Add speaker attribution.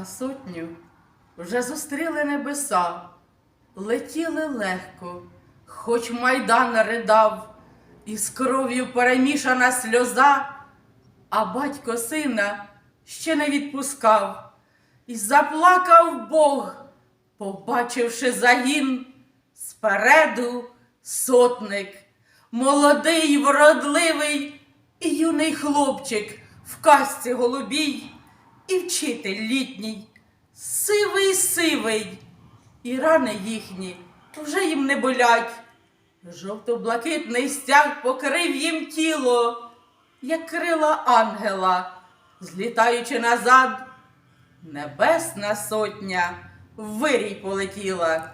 Speaker 1: А сотню вже зустріли небеса, летіли легко, хоч майдан ридав, і з кров'ю перемішана сльоза, а батько сина ще не відпускав, і заплакав Бог, побачивши загін. Спереду сотник, молодий, вродливий і юний хлопчик в касці голубій, і вчитель літній, сивий сивий, і рани їхні вже їм не болять. Жовто-блакитний стяг покрив їм тіло, як крила ангела, злітаючи назад, небесна сотня в вирій полетіла.